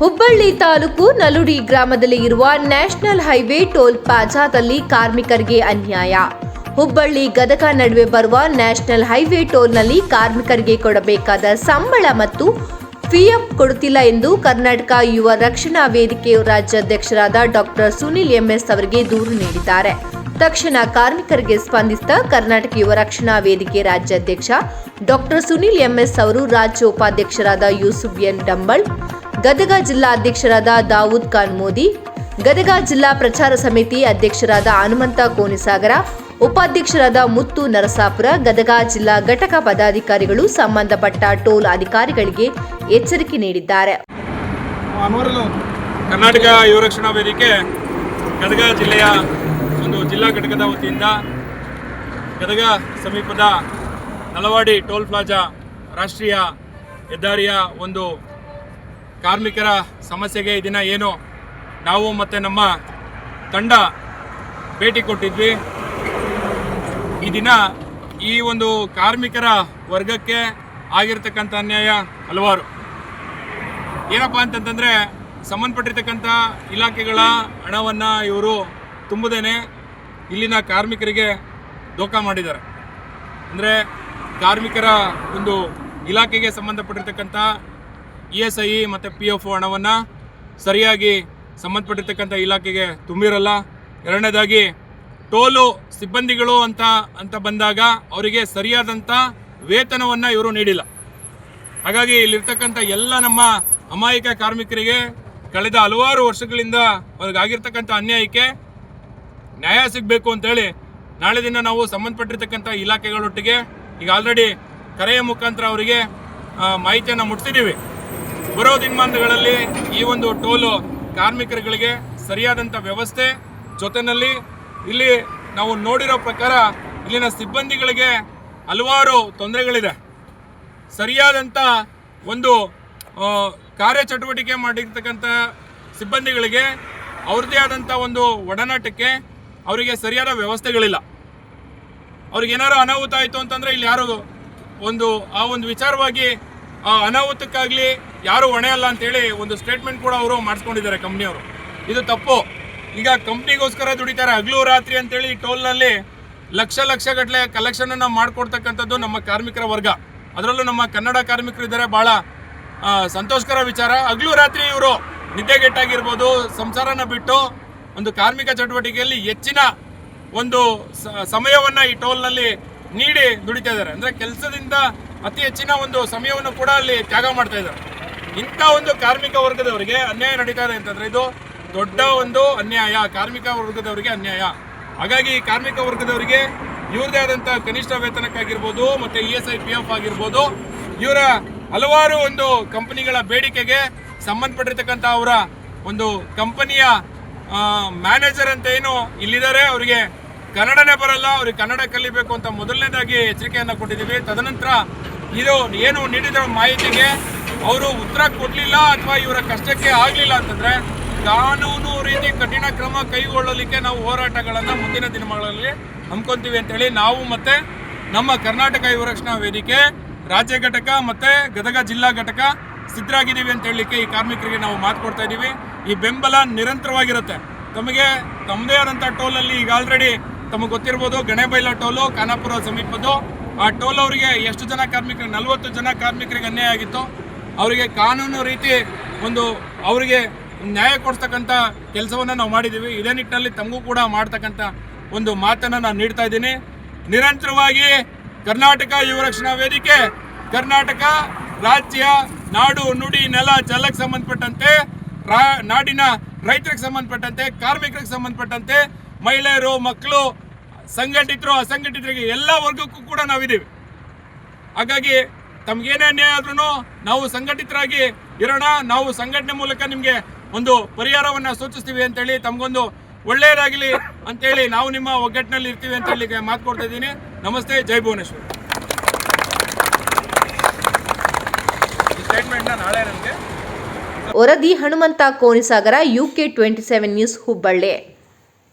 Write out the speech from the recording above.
ಹುಬ್ಬಳ್ಳಿ ತಾಲೂಕು ನಲುಡಿ ಗ್ರಾಮದಲ್ಲಿ ಇರುವ national highway toll ಪ್ಲಾಜಾದಲ್ಲಿ ಕಾರ್ಮಿಕರಿಗೆ ಅನ್ಯಾಯ. ಹುಬ್ಬಳ್ಳಿ ಗದಗ ನಡುವೆ ಬರುವ ನ್ಯಾಷನಲ್ ಹೈವೇ ಟೋಲ್ನಲ್ಲಿ ಕಾರ್ಮಿಕರಿಗೆ ಕೊಡಬೇಕಾದ ಸಂಬಳ ಮತ್ತು ಪಿಎಫ್ ಕೊಡುತ್ತಿಲ್ಲ ಎಂದು ಕರ್ನಾಟಕ ಯುವ ರಕ್ಷಣಾ ವೇದಿಕೆ ರಾಜ್ಯಾಧ್ಯಕ್ಷರಾದ ಡಾಕ್ಟರ್ ಸುನಿಲ್ ಎಂಎಸ್ ಅವರಿಗೆ ದೂರು ನೀಡಿದ್ದಾರೆ. ತಕ್ಷಣ ಕಾರ್ಮಿಕರಿಗೆ ಸ್ಪಂದಿಸಿದ ಕರ್ನಾಟಕ ಯುವ ರಕ್ಷಣಾ ವೇದಿಕೆ ರಾಜ್ಯಾಧ್ಯಕ್ಷ ಡಾಕ್ಟರ್ ಸುನಿಲ್ ಎಂಎಸ್ ಅವರು ರಾಜ್ಯ ಉಪಾಧ್ಯಕ್ಷರಾದ ಯೂಸುಫ್ ಎನ್ ಡಂಬಳ್ ಗದಗ ಜಿಲ್ಲಾ ಅಧ್ಯಕ್ಷರಾದ ದಾವೂದ್ ಖಾನ್ ಮೋದಿ, ಗದಗ ಜಿಲ್ಲಾ ಪ್ರಚಾರ ಸಮಿತಿ ಅಧ್ಯಕ್ಷರಾದ ಹನುಮಂತ ಕೋನಿಸಾಗರ, ಉಪಾಧ್ಯಕ್ಷರಾದ ಮುತ್ತು ನರಸಾಪುರ, ಗದಗ ಜಿಲ್ಲಾ ಘಟಕ ಪದಾಧಿಕಾರಿಗಳು, ಸಂಬಂಧಪಟ್ಟ ಟೋಲ್ ಅಧಿಕಾರಿಗಳಿಗೆ ಎಚ್ಚರಿಕೆ ನೀಡಿದ್ದಾರೆ. ಕರ್ನಾಟಕ ಯುವ ರಕ್ಷಣಾ ವೇದಿಕೆ ಗದಗ ಜಿಲ್ಲೆಯ ಒಂದು ಜಿಲ್ಲಾ ಘಟಕದ ವತಿಯಿಂದ ಗದಗ ಸಮೀಪದ ನಲವಾಡಿ ಟೋಲ್ ಪ್ಲಾಜಾ ರಾಷ್ಟ್ರೀಯ ಹೆದ್ದಾರಿಯ ಒಂದು ಕಾರ್ಮಿಕರ ಸಮಸ್ಯೆಗೆ ದಿನ ಏನು? ನಾವು ಮತ್ತು ನಮ್ಮ ತಂಡ ಭೇಟಿ ಕೊಟ್ಟಿದ್ವಿ. ಈ ದಿನ ಈ ಒಂದು ಕಾರ್ಮಿಕರ ವರ್ಗಕ್ಕೆ ಆಗಿರ್ತಕ್ಕಂಥ ಅನ್ಯಾಯ ಹಲವಾರು. ಏನಪ್ಪ ಅಂತಂತಂದರೆ, ಸಂಬಂಧಪಟ್ಟಿರ್ತಕ್ಕಂಥ ಇಲಾಖೆಗಳ ಹಣವನ್ನು ಇವರು ತುಂಬದೇನೆ ಇಲ್ಲಿನ ಕಾರ್ಮಿಕರಿಗೆ ದೋಖ ಮಾಡಿದ್ದಾರೆ. ಅಂದರೆ ಕಾರ್ಮಿಕರ ಒಂದು ಇಲಾಖೆಗೆ ಸಂಬಂಧಪಟ್ಟಿರ್ತಕ್ಕಂಥ ಇ ಎಸ್ ಐ ಮತ್ತು ಪಿ ಎಫ್ ಹಣವನ್ನು ಸರಿಯಾಗಿ ಸಂಬಂಧಪಟ್ಟಿರ್ತಕ್ಕಂಥ ಇಲಾಖೆಗೆ ತುಂಬಿರಲ್ಲ. ಎರಡನೇದಾಗಿ ಟೋಲು ಸಿಬ್ಬಂದಿಗಳು ಅಂತ ಅಂತ ಬಂದಾಗ ಅವರಿಗೆ ಸರಿಯಾದಂಥ ವೇತನವನ್ನು ಇವರು ನೀಡಿಲ್ಲ. ಹಾಗಾಗಿ ಇಲ್ಲಿರ್ತಕ್ಕಂಥ ಎಲ್ಲ ನಮ್ಮ ಅಮಾಯಕ ಕಾರ್ಮಿಕರಿಗೆ ಕಳೆದ ಹಲವಾರು ವರ್ಷಗಳಿಂದ ಅವ್ರಿಗಾಗಿರ್ತಕ್ಕಂಥ ಅನ್ಯಾಯಕ್ಕೆ ನ್ಯಾಯ ಸಿಗಬೇಕು ಅಂತೇಳಿ ನಾಳೆ ದಿನ ನಾವು ಸಂಬಂಧಪಟ್ಟಿರ್ತಕ್ಕಂಥ ಇಲಾಖೆಗಳೊಟ್ಟಿಗೆ ಈಗ ಆಲ್ರೆಡಿ ಕರೆಯ ಮುಖಾಂತರ ಅವರಿಗೆ ಮಾಹಿತಿಯನ್ನು ಮುಟ್ಟಿಸಿದ್ದೀವಿ ಬರೋ ದಿನಮಾನಗಳಲ್ಲಿ ಈ ಒಂದು ಟೋಲು ಕಾರ್ಮಿಕರುಗಳಿಗೆ ಸರಿಯಾದಂಥ ವ್ಯವಸ್ಥೆ ಜೊತೆಯಲ್ಲಿ ಇಲ್ಲಿ ನಾವು ನೋಡಿರೋ ಪ್ರಕಾರ ಇಲ್ಲಿನ ಸಿಬ್ಬಂದಿಗಳಿಗೆ ಹಲವಾರು ತೊಂದರೆಗಳಿದೆ. ಸರಿಯಾದಂಥ ಒಂದು ಕಾರ್ಯಚಟುವಟಿಕೆ ಮಾಡಿರ್ತಕ್ಕಂಥ ಸಿಬ್ಬಂದಿಗಳಿಗೆ ಅವ್ರದ್ದೇ ಆದಂಥ ಒಂದು ಒಡನಾಟಕ್ಕೆ ಅವರಿಗೆ ಸರಿಯಾದ ವ್ಯವಸ್ಥೆಗಳಿಲ್ಲ. ಅವ್ರಿಗೆ ಏನಾರು ಅನಾಹುತ ಆಯಿತು ಅಂತಂದರೆ ಇಲ್ಲಿ ಯಾರು ಒಂದು, ಆ ಒಂದು ವಿಚಾರವಾಗಿ ಆ ಅನಾಹುತಕ್ಕಾಗಲಿ ಯಾರು ಹೊಣೆ ಅಲ್ಲ ಅಂತೇಳಿ ಒಂದು ಸ್ಟೇಟ್ಮೆಂಟ್ ಕೂಡ ಅವರು ಮಾಡಿಸ್ಕೊಂಡಿದ್ದಾರೆ ಕಂಪ್ನಿಯವರು ಇದು ತಪ್ಪು. ಈಗ ಕಂಪ್ನಿಗೋಸ್ಕರ ದುಡಿತಾರೆ ಹಗಲು ರಾತ್ರಿ ಅಂತೇಳಿ ಟೋಲ್ನಲ್ಲಿ ಲಕ್ಷ ಲಕ್ಷ ಗಟ್ಟಲೆ ಕಲೆಕ್ಷನ್ ಅನ್ನ ಮಾಡ್ಕೊಡ್ತಕ್ಕಂಥದ್ದು ನಮ್ಮ ಕಾರ್ಮಿಕರ ವರ್ಗ. ಅದರಲ್ಲೂ ನಮ್ಮ ಕನ್ನಡ ಕಾರ್ಮಿಕರು ಇದ್ದಾರೆ ಭಾಳ ಸಂತೋಷಕರ ವಿಚಾರ. ಹಗಲು ರಾತ್ರಿ ಇವರು ನಿದ್ದೆಗೆಟ್ಟಾಗಿರ್ಬೋದು, ಸಂಸಾರನ ಬಿಟ್ಟು ಒಂದು ಕಾರ್ಮಿಕ ಚಟುವಟಿಕೆಯಲ್ಲಿ ಹೆಚ್ಚಿನ ಒಂದು ಸಮಯವನ್ನ ಈ ಟೋಲ್ನಲ್ಲಿ ನೀಡಿ ದುಡಿತಾ ಇದ್ದಾರೆ. ಅಂದ್ರೆ ಕೆಲಸದಿಂದ ಅತಿ ಹೆಚ್ಚಿನ ಒಂದು ಸಮಯವನ್ನು ಕೂಡ ಅಲ್ಲಿ ತ್ಯಾಗ ಮಾಡ್ತಾ ಇದ್ದಾರೆ. ಇಂಥ ಒಂದು ಕಾರ್ಮಿಕ ವರ್ಗದವರಿಗೆ ಅನ್ಯಾಯ ನಡೀತಾ ಇದೆ ಅಂತಂದ್ರೆ ಇದು ದೊಡ್ಡ ಒಂದು ಅನ್ಯಾಯ. ಕಾರ್ಮಿಕ ವರ್ಗದವರಿಗೆ ಅನ್ಯಾಯ. ಹಾಗಾಗಿ ಕಾರ್ಮಿಕ ವರ್ಗದವರಿಗೆ ಇವ್ರದೇ ಆದಂಥ ಕನಿಷ್ಠ ವೇತನಕ್ಕಾಗಿರ್ಬೋದು, ಮತ್ತೆ E S I P F ಆಗಿರ್ಬೋದು, ಇವರ ಹಲವಾರು ಒಂದು ಕಂಪನಿಗಳ ಬೇಡಿಕೆಗೆ ಸಂಬಂಧಪಟ್ಟಿರ್ತಕ್ಕಂಥ ಅವರ ಒಂದು ಕಂಪನಿಯ ಮ್ಯಾನೇಜರ್ ಅಂತ ಏನು ಇಲ್ಲಿದ್ದಾರೆ, ಅವರಿಗೆ ಕನ್ನಡನೇ ಬರಲ್ಲ, ಅವ್ರಿಗೆ ಕನ್ನಡ ಕಲಿಬೇಕು ಅಂತ ಮೊದಲನೇದಾಗಿ ಎಚ್ಚರಿಕೆಯನ್ನು ಕೊಟ್ಟಿದ್ದೀವಿ. ತದನಂತರ ಇದು ಏನು ನೀಡಿದ ಮಾಹಿತಿಗೆ ಅವರು ಉತ್ತರ ಕೊಡಲಿಲ್ಲ ಅಥವಾ ಇವರ ಕಷ್ಟಕ್ಕೆ ಆಗಲಿಲ್ಲ ಅಂತಂದ್ರೆ ಕಾನೂನು ರೀತಿ ಕಠಿಣ ಕ್ರಮ ಕೈಗೊಳ್ಳಲಿಕ್ಕೆ ನಾವು ಹೋರಾಟಗಳನ್ನು ಮುಂದಿನ ದಿನಗಳಲ್ಲಿ ಹಮ್ಮಿಕೊಂತೀವಿ ಅಂತೇಳಿ ನಾವು ಮತ್ತೆ ನಮ್ಮ ಕರ್ನಾಟಕ ಯುವ ರಕ್ಷಣಾ ವೇದಿಕೆ, ರಾಜ್ಯ ಘಟಕ ಮತ್ತೆ ಗದಗ ಜಿಲ್ಲಾ ಘಟಕ ಸಿದ್ಧರಾಗಿದ್ದೀವಿ ಅಂತ ಹೇಳಲಿಕ್ಕೆ ಈ ಕಾರ್ಮಿಕರಿಗೆ ನಾವು ಮಾತು ಕೊಡ್ತಾ ಇದ್ದೀವಿ. ಈ ಬೆಂಬಲ ನಿರಂತರವಾಗಿರುತ್ತೆ. ತಮಗೆ ತಮ್ಮದೇ ಆದಂಥ ಟೋಲಲ್ಲಿ ಈಗ ಆಲ್ರೆಡಿ ತಮಗೆ ಗೊತ್ತಿರ್ಬೋದು ಗಣೇಬೈಲ ಟೋಲು, ಖಾನಾಪುರ ಸಮೀಪದ್ದು. ಆ ಟೋಲ್ ಅವರಿಗೆ ಎಷ್ಟು ಜನ ಕಾರ್ಮಿಕರು? ನಲವತ್ತು ಜನ ಕಾರ್ಮಿಕರಿಗೆ ಅನ್ಯಾಯ ಆಗಿತ್ತು. ಅವರಿಗೆ ಕಾನೂನು ರೀತಿ ಒಂದು ಅವರಿಗೆ ನ್ಯಾಯ ಕೊಡ್ತಕ್ಕಂಥ ಕೆಲಸವನ್ನು ನಾವು ಮಾಡಿದ್ದೀವಿ ಇದೇ ನಿಟ್ಟಿನಲ್ಲಿ ತಮಗೂ ಕೂಡ ಮಾಡ್ತಕ್ಕಂಥ ಒಂದು ಮಾತನ್ನು ನಾನು ನೀಡ್ತಾ ಇದ್ದೀನಿ. ನಿರಂತರವಾಗಿ ಕರ್ನಾಟಕ ಯುವ ರಕ್ಷಣಾ ವೇದಿಕೆ, ಕರ್ನಾಟಕ ರಾಜ್ಯ ನಾಡು ನುಡಿ ನೆಲ ಜಲಕ್ಕೆ ಸಂಬಂಧಪಟ್ಟಂತೆ ನಾಡಿನ ರೈತರಿಗೆ ಸಂಬಂಧಪಟ್ಟಂತೆ, ಕಾರ್ಮಿಕರಿಗೆ ಸಂಬಂಧಪಟ್ಟಂತೆ ಮಹಿಳೆಯರು, ಮಕ್ಕಳು, ಸಂಘಟಿತರು, ಅಸಂಘಟಿತರಿಗೆ ಎಲ್ಲ ವರ್ಗಕ್ಕೂ ಕೂಡ ನಾವಿದ್ದೀವಿ. ಹಾಗಾಗಿ ತಮ್ಗೇನೇ ಅನ್ಯಾಯ ಆದ್ರೂ ನಾವು ಸಂಘಟಿತರಾಗಿ ಇರೋಣ, ನಾವು ಸಂಘಟನೆ ಮೂಲಕ ನಿಮಗೆ ಒಂದು ಪರಿಹಾರವನ್ನ ಸೂಚಿಸ್ತೀವಿ ಅಂತೇಳಿ ತಮಗೊಂದು ಒಳ್ಳೆಯದಾಗಲಿ ಅಂತೇಳಿ ನಾವು ನಿಮ್ಮ ಒಗ್ಗಟ್ಟಿನಲ್ಲಿ ಇರ್ತೀವಿ ಅಂತ ಹೇಳಿ ಮಾತು ಕೊಡ್ತಾ ಇದ್ದೀನಿ. ನಮಸ್ತೆ, ಜೈ ಭುವನೇಶ್ವರ್. ವರದಿ Hanumantha Konisagara UK twenty seven news Hubballi.